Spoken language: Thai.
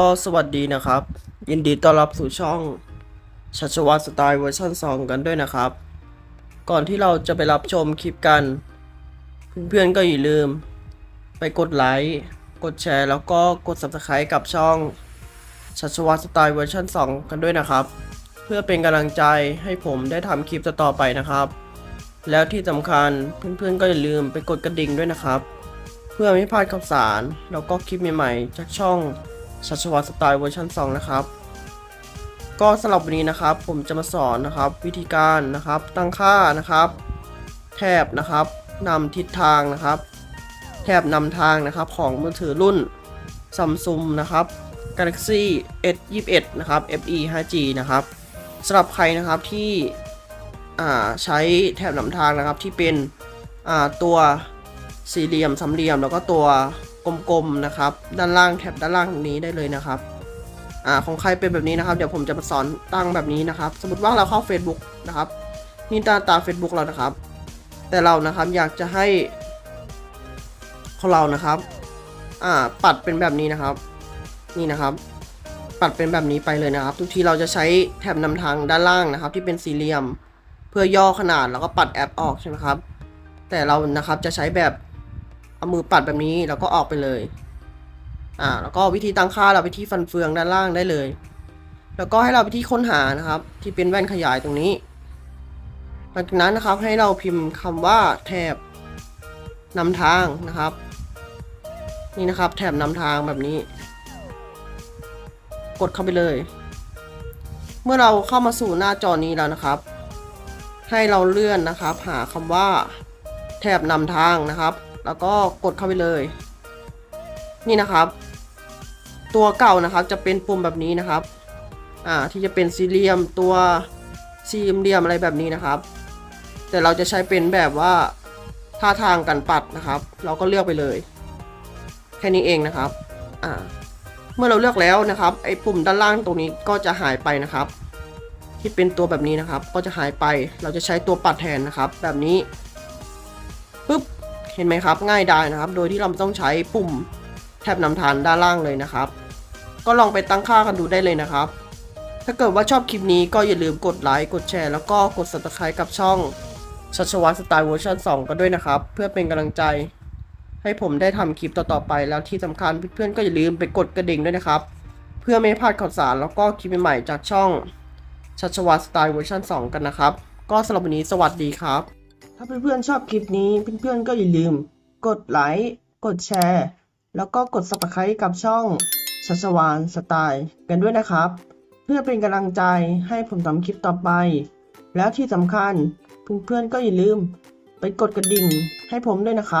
ก็สวัสดีนะครับ ยินดีต้อนรับสู่ช่องชัชวัตสไตล์เวอร์ชัน2 กันด้วยนะครับ ก่อนที่เราจะไปรับชมคลิปกัน เพื่อนๆก็อย่าลืม ไปกดไลค์กดแชร์ แล้วก็กด subscribe กับช่องชัชวัตสไตล์เวอร์ชัน2 กันด้วยนะครับ เพื่อเป็นกำลังใจให้ผมได้ทำคลิปต่อไปนะครับ แล้วที่สำคัญเพื่อนๆก็อย่าลืมไปกดกระดิ่งด้วยนะครับ เพื่อไม่พลาดข่าวสารแล้วก็คลิปใหม่ๆจากช่อง ชัชวัตสไตล์เวอร์ชัน2นะครับ ก็สำหรับวันนี้นะครับผมจะมาสอนนะครับวิธีการนะครับตั้งค่านะครับ แถบนะครับนำทิศทางนะครับ แถบนำทางนะครับของมือถือรุ่น Samsung นะครับ Galaxy S21 นะครับ FE 5G นะครับสำหรับใครนะครับที่ใช้แถบนำทางนะครับที่เป็นตัวสี่เหลี่ยมสามเหลี่ยมแล้วก็ตัว กลมๆนะครับ ด้านล่างแถบด้านล่างตรงนี้ได้เลยนะครับอ่าของใครเป็นแบบนี้นะครับ เดี๋ยวผมจะมาสอนตั้งแบบนี้นะครับ สมมติว่าเราเข้า Facebook นะครับ นี่ตาตา Facebook เรานะครับ แต่เรานะครับอยากจะให้ของเรานะครับอ่าปัดเป็นแบบนี้นะครับ นี่นะครับ ปัดเป็นแบบนี้ไปเลยนะครับ ทุกทีเราจะใช้แถบนำทางด้านล่างนะครับ ที่เป็นสี่เหลี่ยม เพื่อย่อขนาดแล้วก็ปัดแอปออกใช่ไหมครับ แต่เรานะครับจะใช้แบบ เอามือปัดแบบนี้แล้วก็ออกไปเลย อ่า แล้วก็วิธีตั้งค่าเราไปที่ฟันเฟืองด้านล่างได้เลย แล้วก็ให้เราไปที่ค้นหานะครับ ที่เป็นแว่นขยายตรงนี้ หลังจากนั้นนะครับให้เราพิมพ์คำว่าแถบนำทางนะครับ นี่นะครับ แถบนำทางแบบนี้ กดเข้าไปเลย เมื่อเราเข้ามาสู่หน้าจอนี้แล้วนะครับ ให้เราเลื่อนนะครับ หาคำว่า แถบนำทางนะครับ แล้วก็กดเข้าไปเลย นี่นะครับ ตัวเก่านะครับจะเป็นปุ่มแบบนี้นะครับ อ่าที่จะเป็นสี่เหลี่ยมตัวสี่เหลี่ยมอะไรแบบนี้นะครับ แต่เราจะใช้เป็นแบบว่าท่าทางกันปัดนะครับ เราก็เลือกไปเลย แค่นี้เองนะครับ อ่าเมื่อเราเลือกแล้วนะครับไอ้ปุ่มด้านล่างตรงนี้ก็จะหายไปนะครับ ที่เป็นตัวแบบนี้นะครับ ก็จะหายไป เราจะใช้ตัวปัดแทนนะครับ แบบนี้ เห็นไหมครับ ง่ายดายนะครับ โดยที่เราไม่ต้องใช้ปุ่มแถบนำทางด้านล่างเลยนะครับ ก็ลองไปตั้งค่ากันดูได้เลยนะครับ ถ้าเกิดว่าชอบคลิปนี้ก็อย่าลืมกดไลค์กดแชร์แล้วก็กด subscribe กับช่องชัชวัตสไตล์เวอร์ชัน2กันด้วยนะครับ เพื่อเป็นกำลังใจให้ผมได้ทำคลิปต่อๆไปแล้วที่สำคัญเพื่อนๆก็อย่าลืมไปกดกระดิ่งด้วยนะครับ เพื่อไม่พลาดข่าวสารแล้วก็คลิปใหม่ๆจากช่องชัชวัตสไตล์เวอร์ชัน2 กันนะครับ ก็สำหรับวันนี้สวัสดีครับ ถ้าเพื่อนๆชอบคลิปนี้เพื่อนๆก็อย่าลืม กดไลค์ กดแชร์ แล้วก็กด subscribe กับช่องชัชวานสไตล์กันด้วยนะครับ เพื่อเป็นกำลังใจให้ผมทำคลิปต่อไป แล้วที่สำคัญเพื่อนๆก็อย่าลืม ไปกดกระดิ่งให้ผมด้วยนะครับ